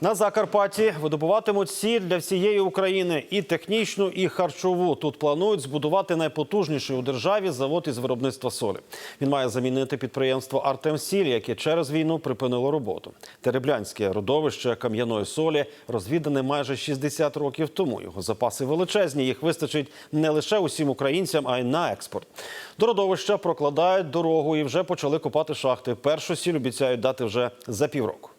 На Закарпатті видобуватимуть сіль для всієї України і технічну, і харчову. Тут планують збудувати найпотужніший у державі завод із виробництва солі. Він має замінити підприємство Артемсіль, яке через війну припинило роботу. Тереблянське родовище кам'яної солі розвідане майже 60 років тому. Його запаси величезні. Їх вистачить не лише усім українцям, а й на експорт. До родовища прокладають дорогу і вже почали копати шахти. Першу сіль обіцяють дати вже за півроку.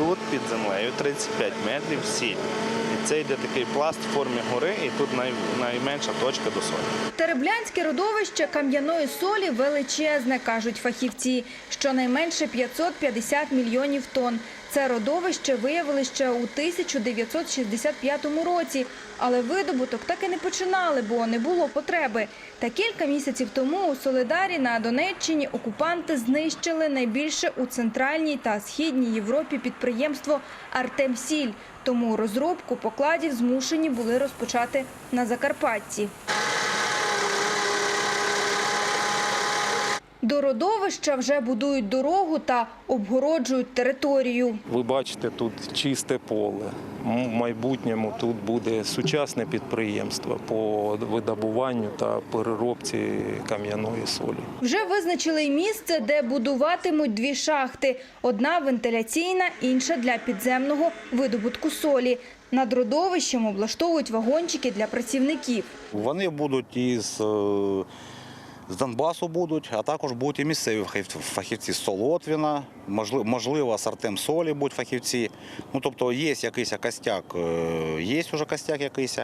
Тут під землею 35 метрів сіль. Це йде такий пласт в формі гори, і тут най, найменша точка до солі. Тереблянське родовище кам'яної солі величезне, кажуть фахівці, щонайменше 550 мільйонів тонн. Це родовище виявили ще у 1965 році, але видобуток так і не починали, бо не було потреби. Та кілька місяців тому у Солидарі на Донеччині окупанти знищили найбільше у центральній та східній Європі підприємство Артемсіль. Тому розробку покладів змушені були розпочати на Закарпатті. До родовища вже будують дорогу та обгороджують територію. Ви бачите, тут чисте поле. В майбутньому тут буде сучасне підприємство по видобуванню та переробці кам'яної солі. Вже визначили й місце, де будуватимуть дві шахти. Одна вентиляційна, інша для підземного видобутку солі. Над родовищем облаштовують вагончики для працівників. Вони будуть із е, з Донбасу будуть, а також будуть і місцеві фахівці з Солотвіна, можливо, можливо, з Артем Солі будуть фахівці. Ну, тобто є якийсь костяк, е, є вже костяк якийсь,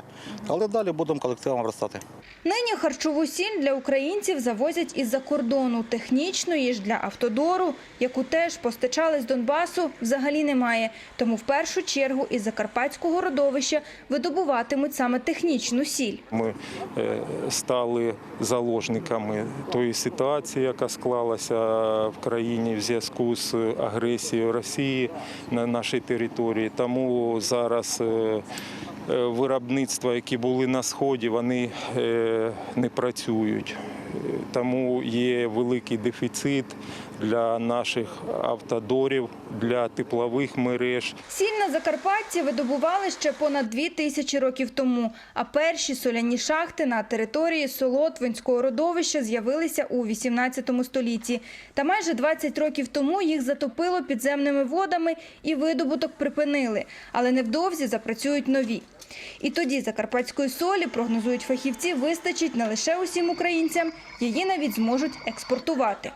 але далі будемо колективом ростати. Нині харчову сіль для українців завозять із-за кордону. Технічної ж для автодору, яку теж постачали з Донбасу, взагалі немає. Тому в першу чергу із закарпатського родовища видобуватимуть саме технічну сіль. Ми е, стали заложниками тої ситуації, яка склалася в країні в зв'язку з агресією Росії на нашій території. Тому зараз е, виробництва, які були на сході, вони е, не працюють. Е, Тому є великий дефіцит для наших автодорів, для теплових мереж. Сіль на Закарпатті видобували ще понад дві тисячі років тому, а перші соляні шахти на території Солотвинського родовища з'явилися у 18 столітті. Та майже 20 років тому їх затопило підземними водами і видобуток припинили, але невдовзі запрацюють нові. І тоді закарпатської солі, прогнозують фахівці, вистачить не лише усім українцям, її навіть зможуть експортувати.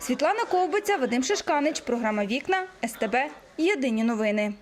Світлана Ковбиця, Вадим Шишканич, програма Вікна, СТБ. Єдині новини.